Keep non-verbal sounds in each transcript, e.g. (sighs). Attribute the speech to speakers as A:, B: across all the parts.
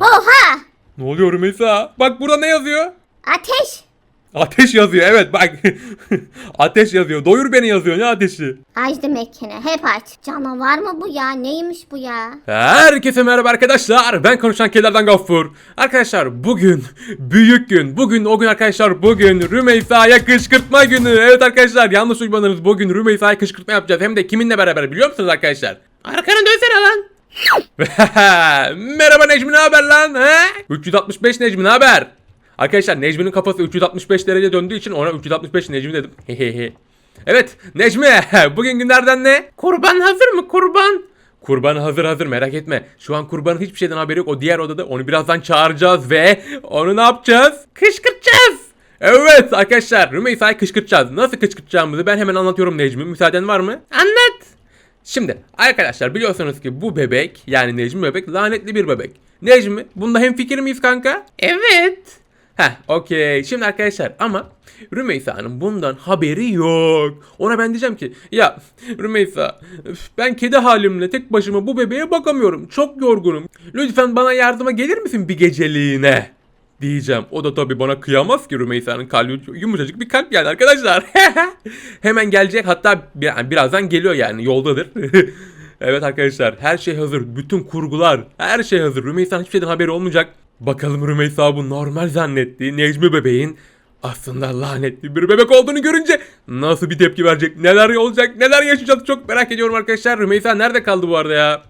A: Oha!
B: Ne oluyor Rümeysa? Bak burada ne yazıyor?
A: Ateş!
B: Ateş yazıyor evet bak. (laughs) ateş yazıyor. Doyur beni yazıyor ne ateşi?
A: Açtı mekene hep aç. Canavar mı bu ya? Neymiş bu ya?
B: Herkese merhaba arkadaşlar. Ben konuşan kedilerden Gaffur. Arkadaşlar bugün (laughs) büyük gün. Bugün o gün arkadaşlar bugün Rümeysa'ya kışkırtma günü. Evet arkadaşlar yanlış duymadınız. Bugün Rümeysa'ya kışkırtma yapacağız. Hem de kiminle beraber biliyor musunuz arkadaşlar? Arkanı dönsene lan. (laughs) Merhaba Necmi ne haber lan? He? 365 Necmi ne haber? Arkadaşlar Necmi'nin kafası 365 derece döndüğü için ona 365 Necmi dedim. Hehehe. (laughs) evet Necmi (laughs) bugün günlerden ne? Kurban hazır mı kurban? Kurban hazır hazır merak etme. Şu an kurbanın hiçbir şeyden haberi yok. O diğer odada onu birazdan çağıracağız ve onu ne yapacağız? Kışkırtacağız. Evet arkadaşlar Rümeysa'yı kışkırtacağız. Nasıl kışkırtacağımızı ben hemen anlatıyorum Necmi. Müsaaden var mı? Anlat. Şimdi arkadaşlar biliyorsunuz ki bu bebek yani Necmi bebek lanetli bir bebek. Necmi bunda hem fikir miyiz kanka? Evet. Heh okey. Şimdi arkadaşlar ama Rümeysa'nın bundan haberi yok. Ona ben diyeceğim ki ya Rümeysa ben kedi halimle tek başıma bu bebeğe bakamıyorum. Çok yorgunum. Lütfen bana yardıma gelir misin bir geceliğine? Diyeceğim. O da tabii bana kıyamaz ki Rümeysa'nın kalbi yumuşacık bir kalp yani arkadaşlar. (laughs) Hemen gelecek hatta bir, yani birazdan geliyor yani yoldadır. (laughs) evet arkadaşlar her şey hazır. Bütün kurgular her şey hazır. Rümeysa'nın hiçbir şeyden haberi olmayacak. Bakalım Rümeysa bu normal zannettiği Necmi bebeğin aslında lanetli bir bebek olduğunu görünce nasıl bir tepki verecek? Neler olacak? Neler yaşayacağız? Çok merak ediyorum arkadaşlar. Rümeysa nerede kaldı bu arada ya?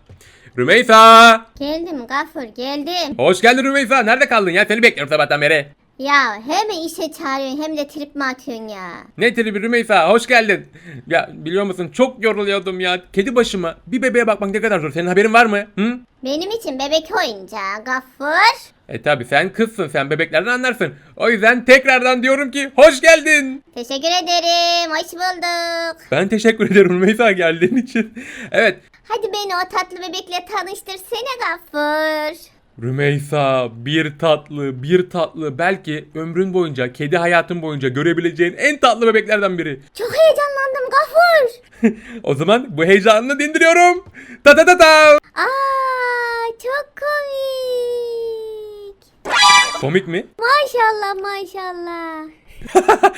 B: Rümeysa!
A: Geldim Gafur geldim.
B: Hoş geldin Rümeysa. Nerede kaldın ya? Seni bekliyorum sabahtan beri.
A: Ya hem işe çağırıyorsun hem de trip mi atıyorsun ya?
B: Ne tribi Rümeysa hoş geldin. Ya biliyor musun çok yoruluyordum ya. Kedi başıma bir bebeğe bakmak ne kadar zor. Senin haberin var mı? Hı?
A: Benim için bebek oyuncağı Gafur.
B: E tabi sen kızsın sen bebeklerden anlarsın. O yüzden tekrardan diyorum ki hoş geldin.
A: Teşekkür ederim. Hoş bulduk.
B: Ben teşekkür ederim Rümeysa geldiğin için. Evet
A: Hadi beni o tatlı bebekle tanıştırsana Gafur.
B: Rümeysa bir tatlı bir tatlı belki ömrün boyunca kedi hayatın boyunca görebileceğin en tatlı bebeklerden biri.
A: Çok heyecanlandım Gafur. (laughs)
B: o zaman bu heyecanını dindiriyorum. Ta ta ta ta.
A: Aa çok komik.
B: Komik mi?
A: Maşallah maşallah. (laughs)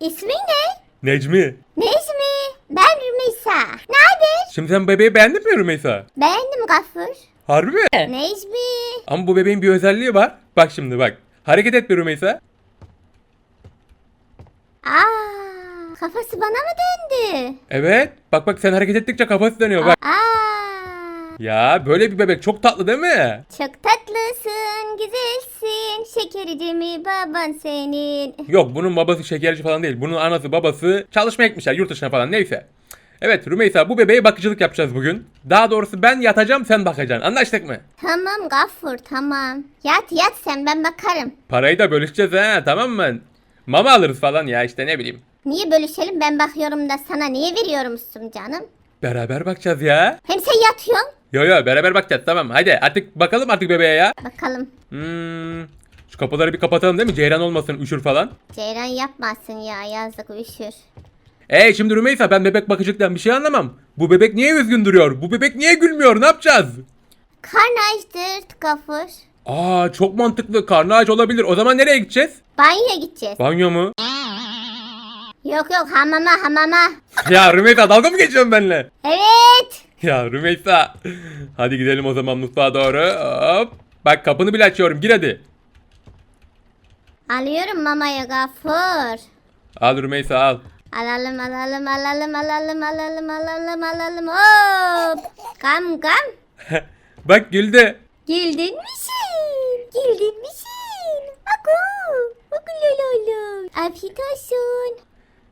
A: İsmi ne?
B: Necmi.
A: Necmi. Ben Rümeysa. Ne haber?
B: Şimdi sen bebeği beğendin mi Rümeysa?
A: Beğendim Gafur.
B: Harbi mi?
A: Necmi.
B: Ama bu bebeğin bir özelliği var. Bak şimdi bak. Hareket et bir Rümeysa.
A: Aa, kafası bana mı döndü?
B: Evet. Bak bak sen hareket ettikçe kafası dönüyor bak.
A: Aa,
B: Ya böyle bir bebek çok tatlı değil mi?
A: çok tatlısın, güzelsin. Şekerici mi baban senin?
B: Yok bunun babası şekerci falan değil. Bunun anası babası çalışmaya gitmişler yurt dışına falan neyse. Evet Rümeysa bu bebeğe bakıcılık yapacağız bugün. Daha doğrusu ben yatacağım sen bakacaksın. Anlaştık mı?
A: Tamam Gaffur tamam. Yat yat sen ben bakarım.
B: Parayı da bölüşeceğiz ha tamam mı? Mama alırız falan ya işte ne bileyim.
A: Niye bölüşelim ben bakıyorum da sana niye veriyormuşsun canım?
B: Beraber bakacağız ya.
A: Hem sen yatıyorsun.
B: Yo yo beraber bakacağız tamam hadi artık bakalım artık bebeğe ya.
A: Bakalım.
B: Hmm, şu kapıları bir kapatalım değil mi? Ceyran olmasın üşür falan.
A: Ceyran yapmasın ya yazık üşür.
B: Ey şimdi Rümeysa ben bebek bakıcılıktan bir şey anlamam. Bu bebek niye üzgün duruyor? Bu bebek niye gülmüyor? Ne yapacağız?
A: Karnı açtır Gaffur.
B: Aa çok mantıklı. Karnı aç olabilir. O zaman nereye gideceğiz?
A: Banyoya gideceğiz.
B: Banyo mu?
A: Yok yok hamama hamama.
B: ya Rümeysa dalga mı geçiyorsun benimle?
A: Evet.
B: Ya Rümeysa. Hadi gidelim o zaman mutfağa doğru. Hop. Bak kapını bile açıyorum. Gir hadi.
A: Alıyorum mamayı Gaffur.
B: Al Rümeysa al.
A: Alalım alalım alalım alalım alalım alalım alalım hop. Kam kam. (laughs)
B: Bak güldü.
A: Güldün mü sen? Güldün mü sen? Aku. Aku lololo. Afiyet olsun.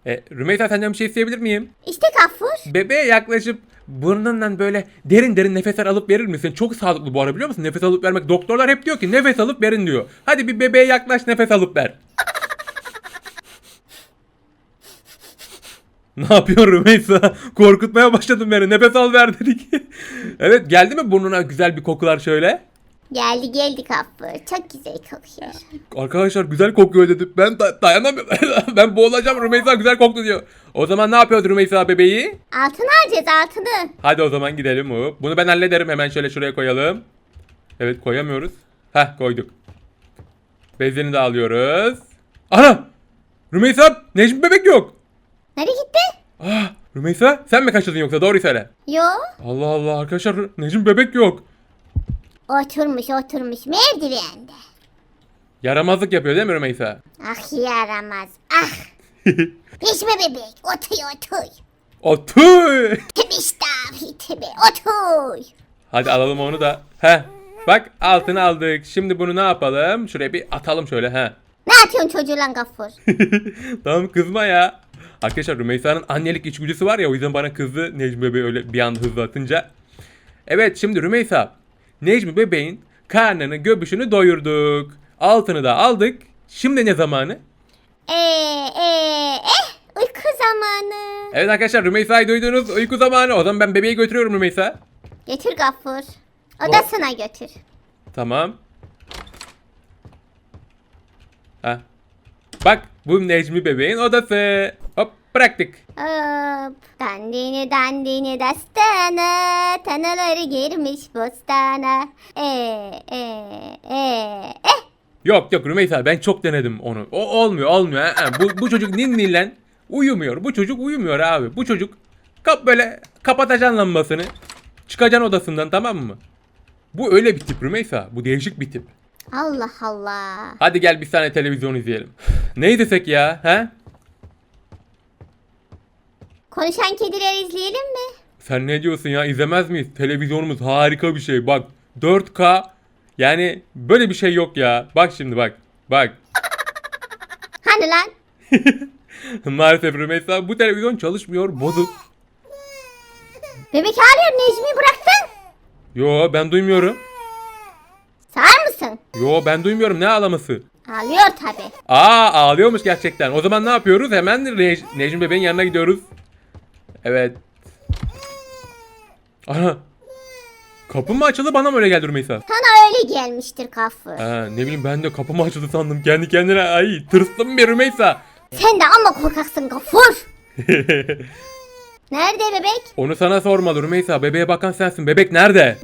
B: E, Rümeysa senden bir şey isteyebilir miyim?
A: İşte Gaffur.
B: Bebeğe yaklaşıp burnundan böyle derin derin nefesler alıp verir misin? Çok sağlıklı bu arada biliyor musun? Nefes alıp vermek. Doktorlar hep diyor ki nefes alıp verin diyor. Hadi bir bebeğe yaklaş nefes alıp ver. (laughs) ne yapıyorsun Rümeysa? Korkutmaya başladın beni. Nefes al ver dedik. (laughs) evet geldi mi burnuna güzel bir kokular şöyle?
A: Geldi geldi Gaffur. Çok güzel kokuyor.
B: Arkadaşlar güzel kokuyor dedi. Ben da- dayanamıyorum. (laughs) ben boğulacağım Rümeysa güzel koktu diyor. O zaman ne yapıyoruz Rümeysa bebeği?
A: Altını alacağız altını.
B: Hadi o zaman gidelim. Hop. Bunu ben hallederim. Hemen şöyle şuraya koyalım. Evet koyamıyoruz. Heh koyduk. Bezlerini de alıyoruz. Ana! Rümeysa Necmi bebek yok.
A: Nereye gitti?
B: Ah, Rümeysa sen mi kaçırdın yoksa doğruyu söyle.
A: Yo.
B: Allah Allah arkadaşlar Necmi bebek yok.
A: Oturmuş oturmuş merdivende.
B: Yaramazlık yapıyor değil mi Rümeysa?
A: Ah yaramaz. Ah. (laughs) Geçme bebek. Otur otur.
B: Otur.
A: Tebe işte tebe otur.
B: Hadi alalım onu da. He. Bak altını aldık. Şimdi bunu ne yapalım? Şuraya bir atalım şöyle he.
A: Ne atıyorsun çocuğu lan gafur? (laughs)
B: tamam kızma ya. Arkadaşlar Rümeysa'nın annelik içgüdüsü var ya o yüzden bana kızdı Necmi bebeği öyle bir anda hızlı atınca. Evet şimdi Rümeysa. Necmi bebeğin karnını göbüşünü doyurduk. Altını da aldık. Şimdi ne zamanı?
A: Eee eee eh uyku zamanı.
B: Evet arkadaşlar Rümeysa'yı duydunuz. Uyku zamanı. O zaman ben bebeği götürüyorum Rümeysa.
A: Götür gafur. Odasına götür.
B: Tamam. Ha. Bak bu Necmi bebeğin odası. Bıraktık.
A: Hop. Dandini dandini dastana. Tanaları girmiş bostana. Eee eee eee eh.
B: Yok yok Rümeysa ben çok denedim onu. O olmuyor olmuyor. Ha, ha. Bu, bu çocuk ninnilen uyumuyor. Bu çocuk uyumuyor abi. Bu çocuk kap böyle kapatacaksın lambasını. Çıkacaksın odasından tamam mı? Bu öyle bir tip Rümeysa. Bu değişik bir tip.
A: Allah Allah.
B: Hadi gel bir tane televizyon izleyelim. (sighs) ne izlesek ya? He?
A: Konuşan kediler izleyelim mi?
B: Sen ne diyorsun ya? İzlemez miyiz? Televizyonumuz harika bir şey. Bak 4K yani böyle bir şey yok ya. Bak şimdi bak. Bak. (laughs)
A: Hani lan? (laughs)
B: Maalesef Rümeysa bu televizyon çalışmıyor. Bozuk. (laughs)
A: Bebek ağrıyor Necmi bıraktın.
B: Yo ben duymuyorum.
A: Sağır mısın?
B: Yo ben duymuyorum ne ağlaması?
A: Ağlıyor tabi.
B: Aa ağlıyormuş gerçekten. O zaman ne yapıyoruz? Hemen Rej- Necmi bebeğin yanına gidiyoruz. Evet. Ana. Kapı mı açıldı bana mı öyle geldi Rümeysa?
A: Sana öyle gelmiştir kafır.
B: Ha, ne bileyim ben de kapı mı açıldı sandım. Kendi kendine ay tırstım bir Rümeysa.
A: Sen de amma korkaksın gafur. (laughs) Nerede bebek?
B: Onu sana sormalı Rümeysa. Bebeğe bakan sensin. Bebek nerede?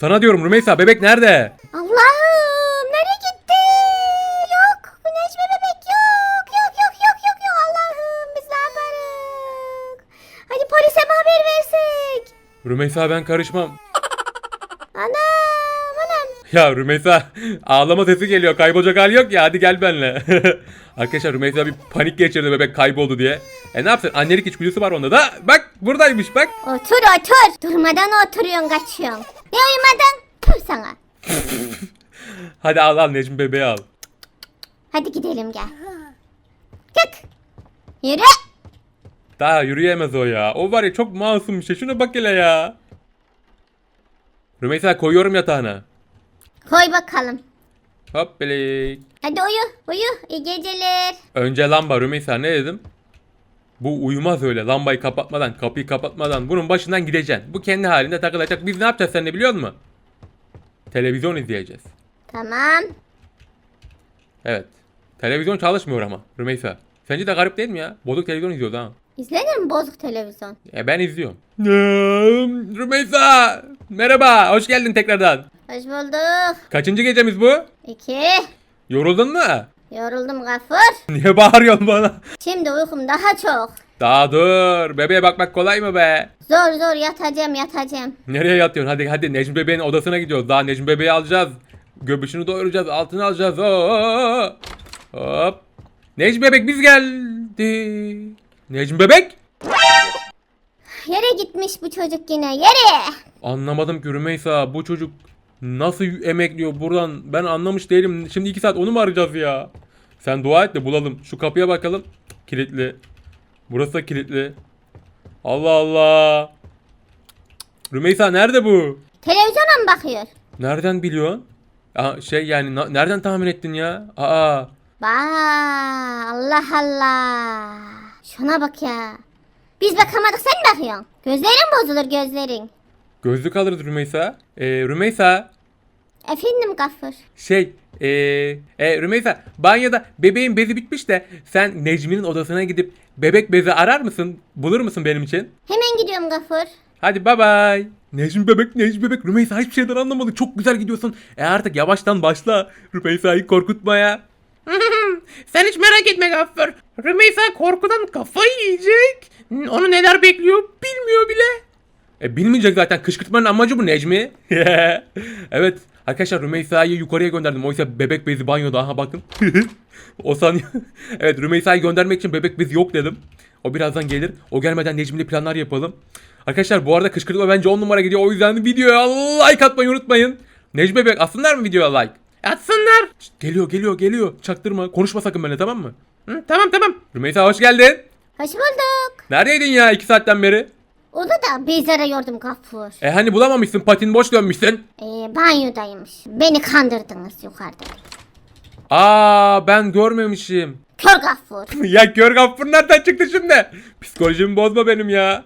B: Sana diyorum Rümeysa bebek nerede?
A: Allah'ım nereye gitti? Yok Necmi bebek yok. Yok yok yok yok yok Allah'ım biz ne yaparız? Hadi polise mi haber versek?
B: Rümeysa ben karışmam.
A: Anam anam.
B: Ya Rümeysa ağlama sesi geliyor. Kaybolacak hali yok ya. Hadi gel benimle. (laughs) Arkadaşlar Rümeysa bir panik geçirdi bebek kayboldu diye. E ne yapsın? Annelik içgüdüsü var onda da. Bak buradaymış bak.
A: Otur otur. Durmadan oturuyorsun kaçıyorsun. Ne uyumadın? Pür sana. (laughs)
B: Hadi al al Necmi bebeği al.
A: Hadi gidelim gel. Çık. Yürü.
B: Daha yürüyemez o ya. O var ya çok masum bir şey. Şuna bak hele ya. Rümeysa koyuyorum yatağına.
A: Koy bakalım.
B: Hop belik.
A: Hadi uyu uyu. İyi geceler.
B: Önce lamba Rümeysa ne dedim? Bu uyumaz öyle lambayı kapatmadan kapıyı kapatmadan bunun başından gideceksin. Bu kendi halinde takılacak. Biz ne yapacağız sen de biliyor musun? Televizyon izleyeceğiz.
A: Tamam.
B: Evet. Televizyon çalışmıyor ama Rümeysa. Sence de garip değil mi ya? Bozuk televizyon izliyoruz ha.
A: İzlenir mi bozuk televizyon?
B: E ben izliyorum. Rümeysa! Merhaba, hoş geldin tekrardan.
A: Hoş bulduk.
B: Kaçıncı gecemiz bu?
A: İki.
B: Yoruldun mu?
A: Yoruldum gafur. (laughs)
B: Niye bağırıyorsun bana?
A: Şimdi uykum daha çok.
B: Daha dur. Bebeğe bakmak kolay mı be?
A: Zor zor yatacağım yatacağım.
B: Nereye yatıyorsun? Hadi hadi Necmi bebeğin odasına gidiyoruz. Daha Necmi bebeği alacağız. Göbüşünü doyuracağız. Altını alacağız. Oo. Hop. Necmi bebek biz geldi. Necmi bebek?
A: Yere gitmiş bu çocuk yine yere.
B: Anlamadım ki Rümeysa. Bu çocuk nasıl emekliyor buradan? Ben anlamış değilim. Şimdi iki saat onu mu arayacağız ya? Sen dua et de bulalım. Şu kapıya bakalım. Kilitli. Burası da kilitli. Allah Allah. Rümeysa nerede bu?
A: Televizyona mı bakıyor?
B: Nereden biliyorsun? Aa, şey yani nereden tahmin ettin ya? Aa,
A: Ba Allah Allah. Şuna bak ya. Biz bakamadık sen bakıyorsun? Gözlerin bozulur gözlerin.
B: gözlük alırız Rümeysa. Ee, Rümeysa
A: Efendim gafur.
B: şey ee, e, Rümeysa banyoda bebeğin bezi bitmiş de sen Necmi'nin odasına gidip bebek bezi arar mısın? Bulur musun benim için?
A: Hemen gidiyorum gafur.
B: Hadi bay bay. Necmi bebek, Necmi bebek. Rümeysa hiçbir şeyden anlamadı. Çok güzel gidiyorsun. E artık yavaştan başla. Rümeysa'yı korkutmaya. Sen hiç merak etme Gaffur. Rümeysa korkudan kafayı yiyecek. Onu neler bekliyor bilmiyor bile. E bilmeyecek zaten. Kışkırtmanın amacı bu Necmi. (laughs) evet. Arkadaşlar Rümeysa'yı yukarıya gönderdim. Oysa bebek bezi banyoda. Aha bakın. (laughs) o saniye. (laughs) evet Rümeysa'yı göndermek için bebek bezi yok dedim. O birazdan gelir. O gelmeden Necmi'yle planlar yapalım. Arkadaşlar bu arada kışkırtma bence 10 numara gidiyor. O yüzden videoya like atmayı unutmayın. Necmi bebek atsınlar mı videoya like? Atsınlar. Şşt, geliyor geliyor geliyor. Çaktırma. Konuşma sakın benimle tamam mı? Hı, tamam tamam. Rümeysa hoş geldin.
A: Hoş bulduk.
B: Neredeydin ya 2 saatten beri?
A: Onu da biz arıyordum Gaffur.
B: E hani bulamamışsın patin boş dönmüşsün.
A: Ee, banyodaymış. Beni kandırdınız yukarıda.
B: Aa ben görmemişim.
A: Kör Gaffur. (laughs)
B: ya kör gaffur nereden çıktı şimdi? Psikolojimi bozma benim ya.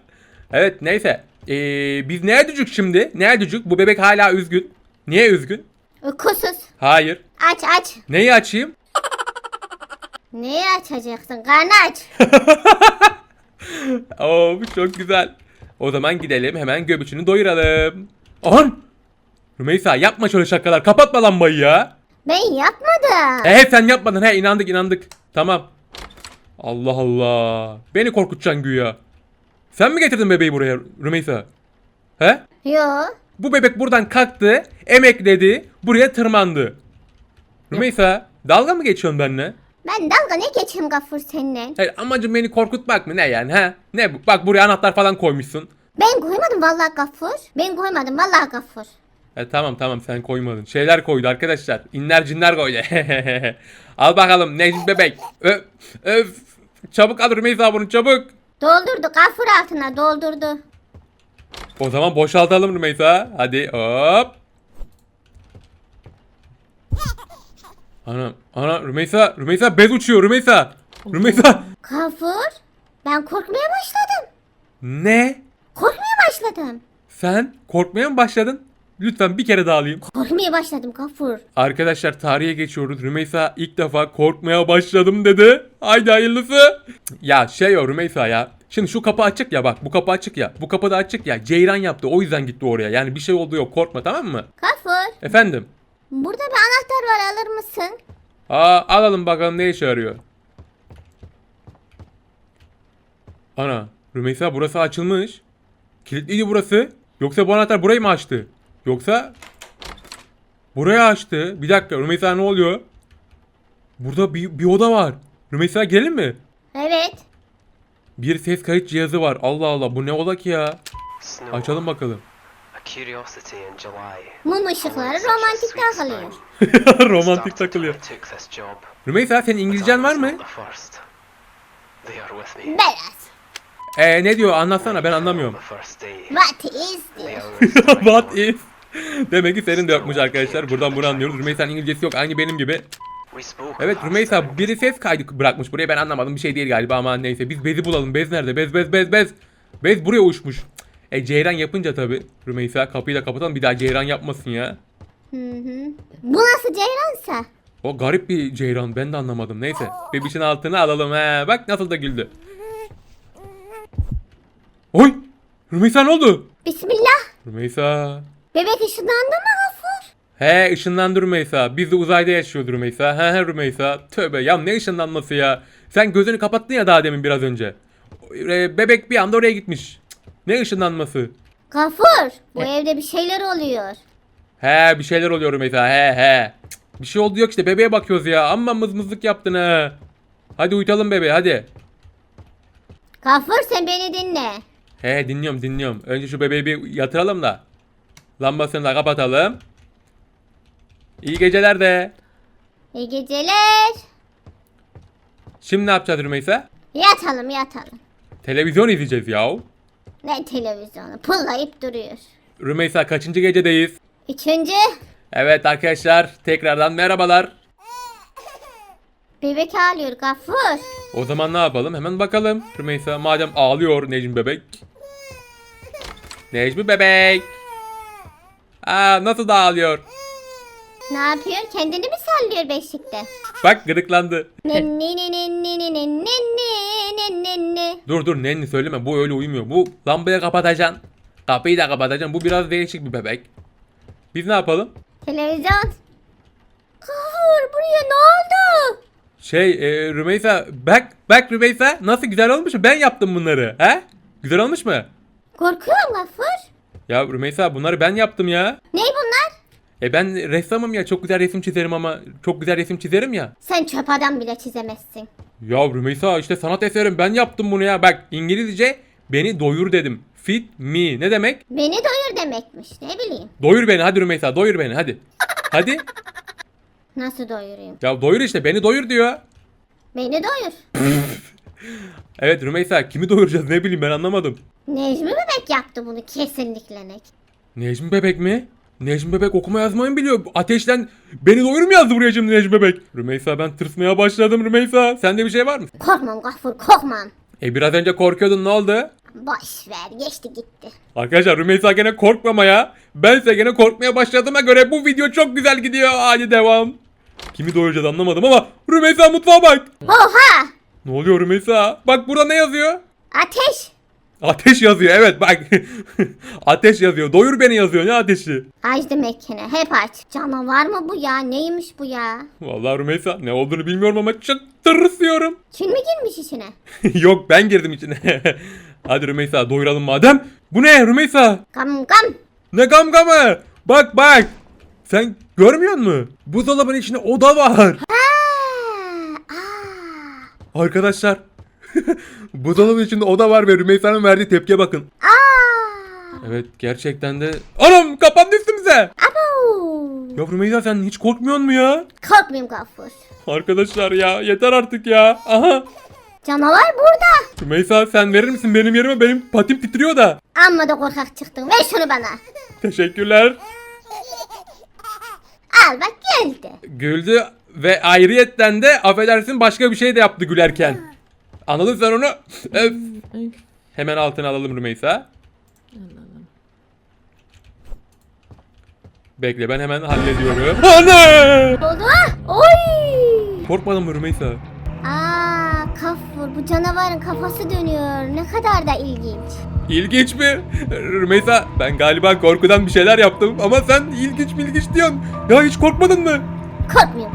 B: Evet neyse. Ee, biz ne edecek şimdi? Ne edecek? Bu bebek hala üzgün. Niye üzgün?
A: Uykusuz.
B: Hayır.
A: Aç aç.
B: Neyi açayım? (laughs)
A: Neyi açacaksın? Karnı aç. (laughs)
B: Oo çok güzel. O zaman gidelim hemen göbüşünü doyuralım. Ahan! Rümeysa yapma şöyle şakalar. Kapatma lambayı ya.
A: Ben yapmadım.
B: He sen yapmadın. He inandık inandık. Tamam. Allah Allah. Beni korkutacaksın güya. Sen mi getirdin bebeği buraya Rümeysa? He?
A: Yo.
B: Bu bebek buradan kalktı, emekledi, buraya tırmandı. Rümeysa, dalga mı geçiyorsun benimle?
A: Ben dalga ne geçeyim Gaffur seninle?
B: Hayır, amacın beni korkutmak mı ne yani ha? Ne bu? Bak buraya anahtar falan koymuşsun.
A: Ben koymadım vallahi Gaffur. Ben koymadım vallahi Gaffur.
B: E, tamam tamam sen koymadın. Şeyler koydu arkadaşlar. İnler cinler koydu. (laughs) Al bakalım Necmi bebek. Öf, öf. Çabuk al Rümeysa bunu çabuk.
A: Doldurdu Gaffur altına doldurdu.
B: O zaman boşaltalım Rümeysa. Hadi hop. Ana, ana Rümeysa, Rümeysa bez uçuyor Rümeysa. Rümeysa.
A: Gaffur. Ben korkmaya başladım.
B: Ne?
A: Korkmaya başladım.
B: Sen korkmaya mı başladın? Lütfen bir kere daha alayım.
A: Korkmaya başladım Gaffur.
B: Arkadaşlar tarihe geçiyoruz. Rümeysa ilk defa korkmaya başladım dedi. Haydi hayırlısı. Ya şey o Rümeysa ya. Şimdi şu kapı açık ya bak bu kapı açık ya. Bu kapı da açık ya. Ceyran yaptı o yüzden gitti oraya. Yani bir şey oldu yok korkma tamam mı?
A: Gaffur.
B: Efendim.
A: Burada bir anahtar var alır mısın?
B: Aa alalım bakalım ne işe yarıyor. Ana Rümeysa burası açılmış. Kilitliydi burası. Yoksa bu anahtar burayı mı açtı? Yoksa burayı açtı. Bir dakika Rümeysa ne oluyor? Burada bir, bir oda var. Rümeysa gelin mi?
A: Evet.
B: Bir ses kayıt cihazı var. Allah Allah bu ne ola ki ya?
C: Snow,
B: Açalım bakalım.
A: Mum ışıkları romantik takılıyor. (laughs)
B: Romantik takılıyor. Rümeysa senin İngilizcen var mı?
A: Biraz.
B: Ee ne diyor anlatsana ben anlamıyorum.
A: What is this? (laughs)
B: What is? (laughs) Demek ki senin de yokmuş arkadaşlar. Buradan bunu anlıyoruz. Rümeysa'nın İngilizcesi yok. Aynı benim gibi. Evet Rümeysa biri ses kaydı bırakmış buraya. Ben anlamadım. Bir şey değil galiba ama neyse. Biz bezi bulalım. Bez nerede? Bez bez bez bez. Bez buraya uçmuş. E Ceyran yapınca tabi Rümeysa kapıyı da kapatalım. Bir daha Ceyran yapmasın ya.
A: Hı hı. Bu nasıl ceyransa?
B: O garip bir Ceyran. Ben de anlamadım. Neyse. Bebişin altına alalım. He. Bak nasıl da güldü. Oy! Rümeysa ne oldu?
A: Bismillah.
B: Rümeysa.
A: Bebek ışınlandı mı Gafur?
B: He ışınlandı Rümeysa. Biz de uzayda yaşıyordu Rümeysa. He he Rümeysa. Tövbe ya ne ışınlanması ya. Sen gözünü kapattın ya daha demin biraz önce. E, bebek bir anda oraya gitmiş. Ne ışınlanması?
A: Gafur. Bu evde bir şeyler oluyor.
B: He bir şeyler oluyor Rümeysa. He he. Cık, Bir şey oldu yok işte bebeğe bakıyoruz ya. Amma mızmızlık yaptın ha. Hadi uyutalım bebeği hadi.
A: Gafur sen beni dinle.
B: He dinliyorum dinliyorum. Önce şu bebeği bir yatıralım da. Lambasını da kapatalım. İyi geceler de.
A: İyi geceler.
B: Şimdi ne yapacağız Rümeysa?
A: Yatalım yatalım.
B: Televizyon izleyeceğiz yahu.
A: Ne televizyonu pullayıp duruyor.
B: Rümeysa kaçıncı gecedeyiz?
A: Üçüncü.
B: Evet arkadaşlar tekrardan merhabalar. (laughs)
A: Bebek ağlıyor Gafur.
B: O zaman ne yapalım? Hemen bakalım. Rümeysa madem ağlıyor Necmi bebek. (laughs) Necmi bebek. Aa nasıl da ağlıyor?
A: Ne yapıyor? Kendini mi sallıyor beşikte?
B: Bak gıdıklandı.
A: Nenni nenni nenni nenni nenni nenni.
B: Dur dur nenni söyleme bu öyle uyumuyor. Bu lambayı kapatacaksın. Kapıyı da kapatacağım. Bu biraz değişik bir bebek. Biz ne yapalım?
A: Televizyon. Gafur buraya ne oldu?
B: Şey e, Rümeysa bak bak Rümeysa nasıl güzel olmuş mu? Ben yaptım bunları. He? Güzel olmuş mu?
A: Korkuyorum Gafur.
B: Ya Rümeysa bunları ben yaptım ya.
A: Ney bunlar?
B: E ben ressamım ya çok güzel resim çizerim ama çok güzel resim çizerim ya.
A: Sen çöp adam bile çizemezsin.
B: Ya Rümeysa işte sanat eserim ben yaptım bunu ya. Bak İngilizce beni doyur dedim. Feed me ne demek?
A: Beni doyur demekmiş ne bileyim.
B: Doyur beni hadi Rümeysa doyur beni hadi. Hadi.
A: Nasıl doyurayım?
B: Ya doyur işte beni doyur diyor.
A: Beni doyur. (laughs)
B: Evet Rümeysa kimi doyuracağız ne bileyim ben anlamadım.
A: Necmi bebek yaptı bunu kesinlikle ne?
B: Necmi Bebek mi? Necmi Bebek okuma yazmayı mı biliyor? Ateşten beni doyur mu yazdı buraya şimdi Necmi Bebek? Rümeysa ben tırsmaya başladım Rümeysa. Sende bir şey var mı?
A: Korkmam Gafur korkmam.
B: E biraz önce korkuyordun ne oldu?
A: Boş ver geçti gitti.
B: Arkadaşlar Rümeysa gene korkmamaya, bense gene korkmaya başladığıma göre bu video çok güzel gidiyor. Hadi devam. Kimi doyuracağız anlamadım ama Rümeysa mutfağa bak.
A: Oha!
B: Ne oluyor Rümeysa? Bak burada ne yazıyor?
A: Ateş!
B: Ateş yazıyor evet bak. (laughs) ateş yazıyor. Doyur beni yazıyor ne ateşi?
A: Açtı mekene hep aç. Canavar mı bu ya? Neymiş bu ya?
B: Vallahi Rümeysa ne olduğunu bilmiyorum ama çok tırsıyorum.
A: Çin mi girmiş içine? (laughs)
B: Yok ben girdim içine. (laughs) Hadi Rümeysa doyuralım madem. Bu ne Rümeysa?
A: Gam gam.
B: Ne gam gamı? Bak bak. Sen görmüyor musun? Buzdolabının içinde oda var. Arkadaşlar. (laughs) Buzdolabının içinde oda var ve Rümeysa'nın verdiği tepkiye bakın. Evet gerçekten de. Anam kapandı üstümüze. Ya Rümeysa sen hiç korkmuyor mu ya?
A: Korkmayayım Gafur.
B: Arkadaşlar ya yeter artık ya. Aha.
A: Canavar burada.
B: Rümeysa sen verir misin benim yerime? Benim patim titriyor da.
A: Amma da korkak çıktın. Ver şunu bana.
B: Teşekkürler.
A: Al bak geldi.
B: Güldü ve ayrıyetten de affedersin başka bir şey de yaptı gülerken. Anladın sen onu? Öf. Hemen altına alalım Rümeysa. Bekle ben hemen hallediyorum. Ana!
A: Oldu ha? Oy.
B: Korkmadın mı Rümeysa?
A: Aa Gafur bu canavarın kafası dönüyor. Ne kadar da ilginç.
B: İlginç mi? Rümeysa ben galiba korkudan bir şeyler yaptım ama sen ilginç mi ilginç diyorsun. Ya hiç korkmadın mı?
A: Korkmayayım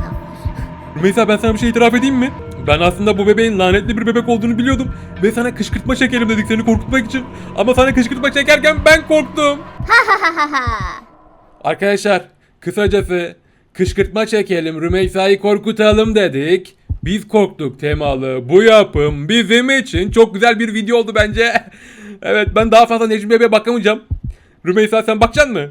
B: Rümeysa ben sana bir şey itiraf edeyim mi? Ben aslında bu bebeğin lanetli bir bebek olduğunu biliyordum ve sana kışkırtma çekelim dedik seni korkutmak için. Ama sana kışkırtma çekerken ben korktum. (laughs) Arkadaşlar kısacası kışkırtma çekelim Rümeysa'yı korkutalım dedik. Biz korktuk temalı bu yapım bizim için çok güzel bir video oldu bence. (laughs) Evet ben daha fazla Necmi Bebe'ye bakamayacağım. Rümeysa sen bakacaksın mı?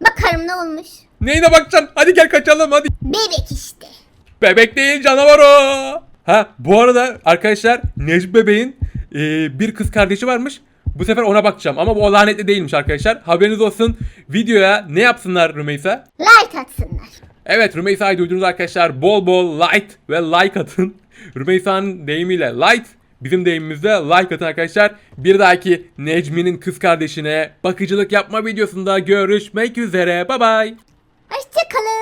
A: Bakarım ne olmuş.
B: Neyine bakacaksın? Hadi gel kaçalım hadi.
A: Bebek işte.
B: Bebek değil canavar o. Ha bu arada arkadaşlar Necmi Bebeğin e, bir kız kardeşi varmış. Bu sefer ona bakacağım ama bu o lanetli değilmiş arkadaşlar. Haberiniz olsun. Videoya ne yapsınlar Rümeysa?
A: Like atsınlar.
B: Evet Rümeysa'yı duydunuz arkadaşlar. Bol bol like ve like atın. (laughs) Rümeysa'nın deyimiyle like. Bizim deyimimizde like atın arkadaşlar. Bir dahaki Necmi'nin kız kardeşine bakıcılık yapma videosunda görüşmek üzere. Bye bye.
A: Hoşçakalın.